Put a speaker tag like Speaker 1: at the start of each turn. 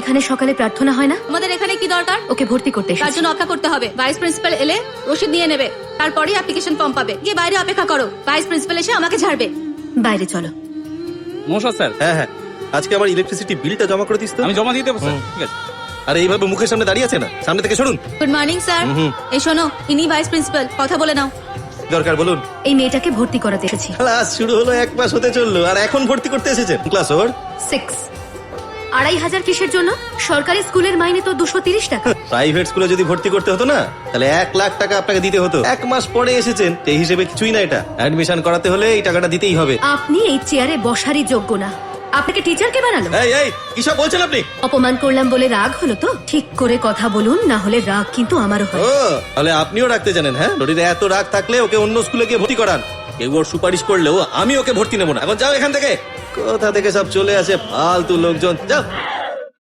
Speaker 1: এখানে সকালে প্রার্থনা হয় না?
Speaker 2: আমাদের এখানে কি দরকার?
Speaker 1: ওকে ভর্তি করতে
Speaker 2: তার জন্য অপেক্ষা করতে হবে। ভাইস প্রিন্সিপাল এলে রসিদ নিয়ে নেবে। তারপরেই অ্যাপ্লিকেশন ফর্ম পাবে। গিয়ে বাইরে অপেক্ষা করো। ভাইস প্রিন্সিপাল এসে আমাকে ছাড়বে।
Speaker 1: বাইরে চলো।
Speaker 3: নমস্কার স্যার।
Speaker 4: হ্যাঁ হ্যাঁ। আজকে আমার ইলেকট্রিসিটি বিলটা জমা করে দিস তো।
Speaker 3: আমি জমা দিয়ে দেবো স্যার। ঠিক আছে।
Speaker 4: আর এইভাবে মুখের সামনে দাঁড়িয়ে আছে না? সামনে থেকে সরুন।
Speaker 2: গুড মর্নিং স্যার এই শোনো ইনি ভাইস প্রিন্সিপাল। কথা বলে নাও।
Speaker 4: দরকার বলুন।
Speaker 1: এই মেয়েটাকে ভর্তি করাতে এসেছি।
Speaker 4: ক্লাস শুরু হলো এক মাস হতে চলল আর এখন ভর্তি করতে এসেছেন। ক্লাস ওর
Speaker 1: সিক্স আড়াই হাজার কিসের জন্য? সরকারি স্কুলের মাইনে তো দুশো তিরিশ টাকা।
Speaker 4: প্রাইভেট স্কুলে যদি ভর্তি করতে হতো না তাহলে এক লাখ টাকা আপনাকে দিতে হতো। এক মাস পরে এসেছেন হিসেবে কিছুই না এটা। অ্যাডমিশন করাতে হলে এই টাকাটা দিতেই হবে।
Speaker 1: আপনি এই চেয়ারে বসারই যোগ্য না। আপনাকে টিচারকে বানালো?
Speaker 4: এই এই কি বলছেন আপনি?
Speaker 1: অপমান করলাম বলে রাগ হলো তো? ঠিক করে কথা বলুন না হলে রাগ কিন্তু আমারও হয়।
Speaker 4: ও তাহলে আপনিও রাখতে জানেন হ্যাঁ? শরীরে এত রাগ থাকলে ওকে অন্য স্কুলে গিয়ে ভর্তি করান। কেউ ওর সুপারিশ করলেও আমি ওকে ভর্তি নেব না। এখন যাও এখান থেকে। কোথা থেকে সব চলে আসে? ফালতু লোকজন যাও।